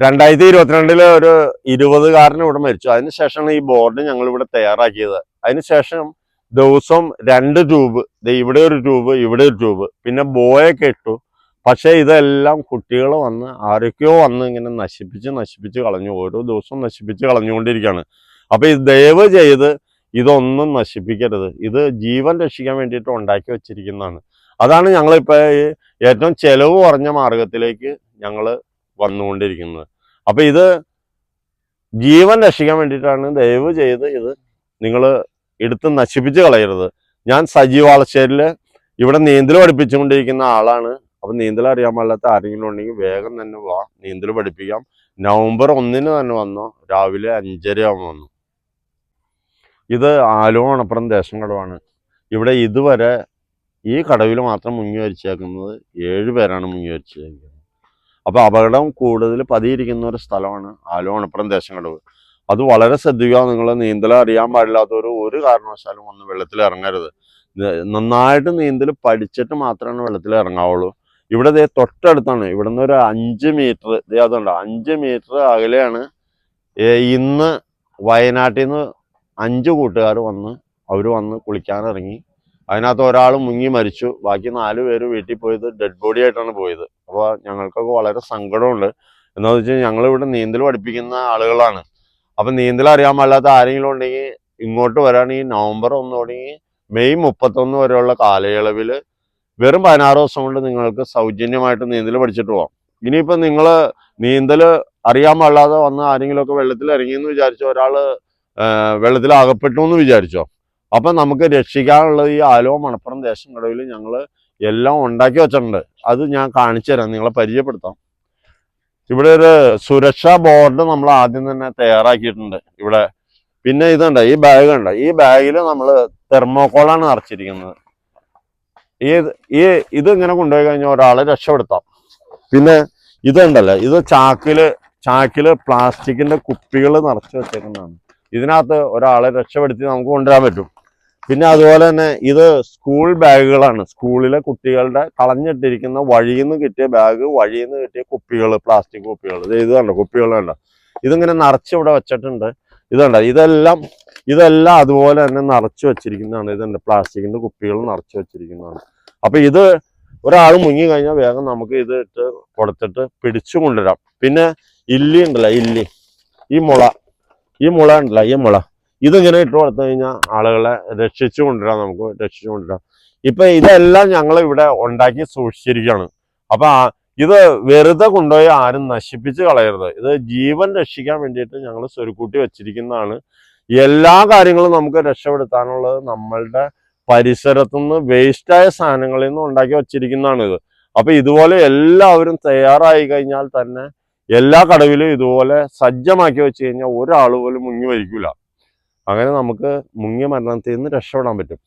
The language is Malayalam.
രണ്ടായിരത്തി ഇരുപത്തിരണ്ടിൽ ഒരു ഇരുപതുകാരൻ ഇവിടെ മരിച്ചു. അതിനുശേഷമാണ് ഈ ബോർഡ് ഞങ്ങൾ ഇവിടെ തയ്യാറാക്കിയത് അതിനുശേഷം ദിവസം രണ്ട് ട്യൂബ് ഇവിടെ ഒരു ട്യൂബ് ഇവിടെ ഒരു ട്യൂബ് പിന്നെ ബോയൊക്കെ ഇട്ടു. പക്ഷേ ഇതെല്ലാം കുട്ടികൾ വന്ന് ആരൊക്കെയോ വന്ന് ഇങ്ങനെ നശിപ്പിച്ച് നശിപ്പിച്ച് കളഞ്ഞു. ഓരോ ദിവസവും നശിപ്പിച്ച് കളഞ്ഞുകൊണ്ടിരിക്കുകയാണ്. അപ്പൊ ഇത് ദയവ് ചെയ്ത് ഇതൊന്നും നശിപ്പിക്കരുത്. ഇത് ജീവൻ രക്ഷിക്കാൻ വേണ്ടിയിട്ട് ഉണ്ടാക്കി വെച്ചിരിക്കുന്നതാണ്. അതാണ് ഞങ്ങളിപ്പോ ഈ ഏറ്റവും ചിലവ് കുറഞ്ഞ മാർഗത്തിലേക്ക് ഞങ്ങൾ വന്നുകൊണ്ടിരിക്കുന്നത്. അപ്പൊ ഇത് ജീവൻ രക്ഷിക്കാൻ വേണ്ടിയിട്ടാണ് ദയവ് ചെയ്ത് ഇത് നിങ്ങൾ എടുത്ത് നശിപ്പിച്ച് കളയരുത്. ഞാൻ സജീവ് ഇവിടെ നീന്തൽ പഠിപ്പിച്ചുകൊണ്ടിരിക്കുന്ന ആളാണ്. അപ്പൊ നീന്തൽ അറിയാൻ പാടില്ലാത്ത ആരെങ്കിലും ഉണ്ടെങ്കിൽ വേഗം തന്നെ വാ നീന്തൽ പഠിപ്പിക്കാം. നവംബർ ഒന്നിന് തന്നെ വന്നു രാവിലെ അഞ്ചര ആകുമ്പോൾ വന്നു. ഇത് ആലുവ മണപ്പുറം ദേശം കടവാണ്. ഇവിടെ ഇതുവരെ ഈ കടവിൽ മാത്രം മുങ്ങി വരിച്ചേക്കുന്നത് ഏഴ് പേരാണ് മുങ്ങി വരിച്ചേക്കുന്നത് അപ്പൊ അപകടം കൂടുതൽ പതിയിരിക്കുന്ന ഒരു സ്ഥലമാണ് ആലുവ ദേശങ്ങളുടെ ദേശം അത് വളരെ ശ്രദ്ധിക്കുക നിങ്ങൾ നീന്തൽ അറിയാൻ പാടില്ലാത്തവർ ഒരു കാരണവശാലും ഒന്ന് വെള്ളത്തിൽ ഇറങ്ങരുത്. നന്നായിട്ട് നീന്തൽ പഠിച്ചിട്ട് മാത്രമാണ് വെള്ളത്തിൽ ഇറങ്ങാവുള്ളൂ. ഇവിടെ ദേ തൊട്ടടുത്താണ് ഇവിടുന്ന് ഒരു അഞ്ച് മീറ്റർ ദേ അതുണ്ട് അഞ്ച് മീറ്റർ അകലെയാണ് ഇന്ന് വയനാട്ടിൽ നിന്ന് അഞ്ച് കൂട്ടുകാർ വന്ന് അവർ വന്ന് കുളിക്കാനിറങ്ങി. അതിനകത്ത് ഒരാൾ മുങ്ങി മരിച്ചു. ബാക്കി നാല് പേര് വീട്ടിൽ പോയത് ഡെഡ് ബോഡി ആയിട്ടാണ് പോയത്. അപ്പോൾ ഞങ്ങൾക്കൊക്കെ വളരെ സങ്കടമുണ്ട്. എന്താണെന്ന് വെച്ചാൽ ഞങ്ങളിവിടെ നീന്തൽ പഠിപ്പിക്കുന്ന ആളുകളാണ്. അപ്പം നീന്തൽ അറിയാൻ പാടില്ലാത്ത ആരെങ്കിലും ഉണ്ടെങ്കിൽ ഇങ്ങോട്ട് വരാണെങ്കിൽ നവംബർ ഒന്ന് തുടങ്ങി മെയ് മുപ്പത്തൊന്ന് വരെയുള്ള കാലയളവിൽ വെറും പതിനാറ് ദിവസം കൊണ്ട് നിങ്ങൾക്ക് സൗജന്യമായിട്ട് നീന്തൽ പഠിച്ചിട്ട് പോവാം. ഇനിയിപ്പോൾ നിങ്ങൾ നീന്തൽ അറിയാൻ പാടില്ലാതെ വന്ന് ആരെങ്കിലുമൊക്കെ വെള്ളത്തിൽ ഇറങ്ങിയെന്ന് വിചാരിച്ചോ ഒരാൾ വെള്ളത്തിൽ അകപ്പെട്ടു എന്ന് വിചാരിച്ചോ? അപ്പം നമുക്ക് രക്ഷിക്കാനുള്ള ഈ ആലോ മണപ്പുറം ദേശം കടവിൽ ഞങ്ങൾ എല്ലാം ഉണ്ടാക്കി വെച്ചിട്ടുണ്ട്. അത് ഞാൻ കാണിച്ചു തരാം. നിങ്ങളെ പരിചയപ്പെടുത്താം. ഇവിടെ ഒരു സുരക്ഷാ ബോർഡ് നമ്മൾ ആദ്യം തന്നെ തയ്യാറാക്കിയിട്ടുണ്ട് ഇവിടെ. പിന്നെ ഇതുണ്ട് ഈ ബാഗ് ഉണ്ട് ഈ ബാഗിൽ നമ്മൾ തെർമോക്കോളാണ് നിറച്ചിരിക്കുന്നത്. ഈ ഈ ഇത് ഇങ്ങനെ കൊണ്ടുപോയി കഴിഞ്ഞാൽ ഒരാളെ രക്ഷപ്പെടുത്താം. പിന്നെ ഇതുണ്ടല്ലോ ഇത് ചാക്കിൽ ചാക്കിൽ പ്ലാസ്റ്റിക്കിന്റെ കുപ്പികൾ നിറച്ച് വെച്ചേക്കുന്നതാണ്. ഇതിനകത്ത് ഒരാളെ രക്ഷപ്പെടുത്തി നമുക്ക് കൊണ്ടുവരാൻ പറ്റും. പിന്നെ അതുപോലെ തന്നെ ഇത് സ്കൂൾ ബാഗുകളാണ്. സ്കൂളിലെ കുട്ടികളുടെ കളഞ്ഞിട്ടിരിക്കുന്ന വഴിയിൽ നിന്ന് കിട്ടിയ ബാഗ് വഴിയിൽ നിന്ന് കിട്ടിയ കുപ്പികൾ പ്ലാസ്റ്റിക് കുപ്പികൾ ഇത് കണ്ടോ കുപ്പികൾ കണ്ടോ? ഇതിങ്ങനെ നിറച്ച് ഇവിടെ വെച്ചിട്ടുണ്ട്. ഇതുണ്ട് ഇതെല്ലാം ഇതെല്ലാം അതുപോലെ തന്നെ നിറച്ച് വെച്ചിരിക്കുന്നതാണ്. ഇതുണ്ട് പ്ലാസ്റ്റിക്കിന്റെ കുപ്പികൾ നിറച്ച് വെച്ചിരിക്കുന്നതാണ്. അപ്പൊ ഇത് ഒരാൾ മുങ്ങി കഴിഞ്ഞാൽ വേഗം നമുക്ക് ഇത് ഇട്ട് കൊടുത്തിട്ട് പിടിച്ചു കൊണ്ടുവരാം. പിന്നെ ഇല്ലി ഉണ്ടല്ലോ ഇല്ലി. ഈ മുള ഈ മുള ഉണ്ടല്ലോ ഈ മുള. ഇതിങ്ങനെ ഇട്ട് കൊടുത്തു കഴിഞ്ഞാൽ ആളുകളെ രക്ഷിച്ചു കൊണ്ടുവരാം നമുക്ക് രക്ഷിച്ചു കൊണ്ടുവരാം. ഇപ്പൊ ഇതെല്ലാം ഞങ്ങൾ ഇവിടെ ഉണ്ടാക്കി സൂക്ഷിച്ചിരിക്കുകയാണ്. അപ്പൊ ഇത് വെറുതെ കൊണ്ടുപോയി ആരും നശിപ്പിച്ച് കളയരുത്. ഇത് ജീവൻ രക്ഷിക്കാൻ വേണ്ടിയിട്ട് ഞങ്ങൾ സ്വരുക്കൂട്ടി വെച്ചിരിക്കുന്നതാണ്. എല്ലാ കാര്യങ്ങളും നമുക്ക് രക്ഷപ്പെടുത്താനുള്ളത് നമ്മളുടെ പരിസരത്തുനിന്ന് വേസ്റ്റായ സാധനങ്ങളിൽ നിന്ന് ഉണ്ടാക്കി വെച്ചിരിക്കുന്നതാണ് ഇത്. അപ്പൊ ഇതുപോലെ എല്ലാവരും തയ്യാറായി കഴിഞ്ഞാൽ തന്നെ എല്ലാ കടവിലും ഇതുപോലെ സജ്ജമാക്കി വെച്ച് കഴിഞ്ഞാൽ ഒരാൾ പോലും മുങ്ങി മരിക്കൂല. അങ്ങനെ നമുക്ക് മുങ്ങിയ മരണത്തിൽ നിന്ന് രക്ഷപ്പെടാൻ പറ്റും.